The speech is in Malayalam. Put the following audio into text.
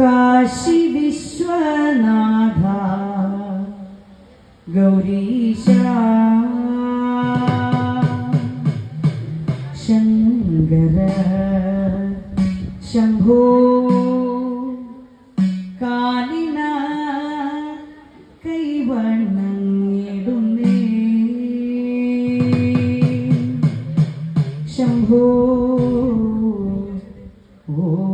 കാശി വിശ്വനാഥ. ഗൗരീശ ശങ്കര ശംഭോ. കാലിന കൈവണ്ണങ്ങിടുന്നേ ശംഭോ. ഓ.